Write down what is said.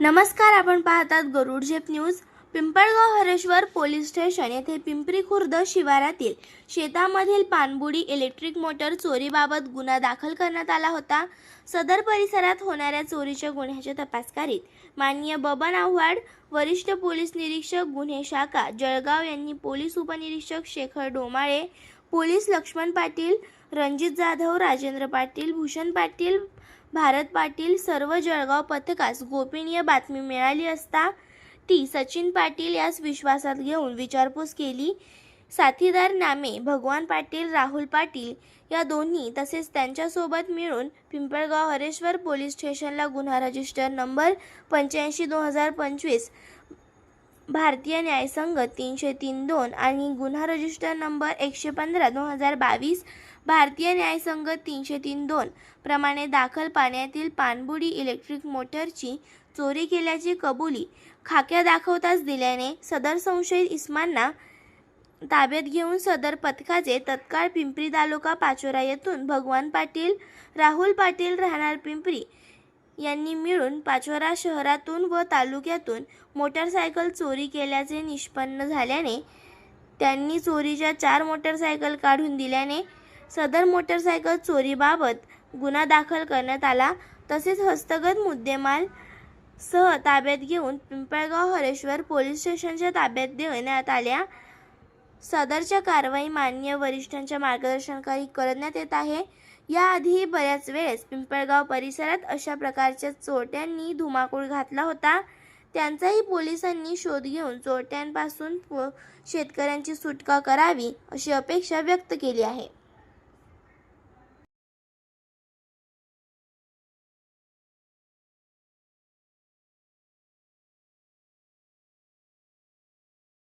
नमस्कार आपण पाहतात Garud Zep news. Pimpalgaon Hareshwar police station येथे पिंपरी खुर्द शिवारातील शेतामधील पाणबुडी इलेक्ट्रिक मोटर चोरीबाबत गुन्हा दाखल करण्यात आला होता. सदर परिसरात होणाऱ्या चोरीच्या गुन्ह्याच्या तपास करीत माननीय बबन आव्हाड वरिष्ठ पोलीस निरीक्षक गुन्हे शाखा जळगाव यांनी पोलीस उपनिरीक्षक शेखर डोमाळे पोलीस लक्ष्मण पाटील रणजित जाधव राजेंद्र पाटील भूषण पाटील भारत पाटील सर्व जळगाव पथकास गोपनीय बातमी मिळाली असता ती सचिन पाटील यास विश्वासात घेऊन विचारपूस केली. साथीदार नामे भगवान पाटील राहुल पाटील या दोन्ही तसेच त्यांच्यासोबत मिळून पिंपळगाव हरेश्वर पोलीस स्टेशनला गुन्हा रजिस्टर नंबर पंच्याऐंशी दोन हजार पंचवीस भारतीय न्यायसंघ तीनशे तीन दोन आणि गुन्हा रजिस्टर नंबर एकशे पंधरा दोन हजार बावीस भारतीय न्यायसंघ तीनशे तीन दोन प्रमाणे दाखल पाण्यातील पाणबुडी इलेक्ट्रिक मोटरची चोरी केल्याची कबुली खाक्या दाखवताच दिल्याने सदर संशयित इस्मांना ताब्यात घेऊन सदर पथकाचे तत्काळ पिंपरी तालुका पाचोरा येथून भगवान पाटील राहुल पाटील राहणार पिंपरी यांनी मिळून पाचोरा शहरातून व तालुक्यातून मोटारसायकल चोरी केल्याचे निष्पन्न झाल्याने त्यांनी चोरीच्या चार मोटारसायकल काढून दिल्याने सदर मोटारसायकल चोरीबाबत गुन्हा दाखल करण्यात आला. तसेच हस्तगत मुद्देमाल सह ताब्यात घेऊन पिंपळगाव हरेश्वर पोलीस स्टेशनच्या ताब्यात देण्यात आल्या. सदरच्या कारवाई मान्य वरिष्ठांच्या मार्गदर्शनाखाली करण्यात येत आहे. याआधीही बऱ्याच वेळेस पिंपळगाव परिसरात अशा प्रकारच्या चोरट्यांनी धुमाकूळ घातला होता. त्यांचाही पोलिसांनी शोध घेऊन चोरट्यांपासून शेतकऱ्यांची सुटका करावी अशी अपेक्षा व्यक्त केली आहे.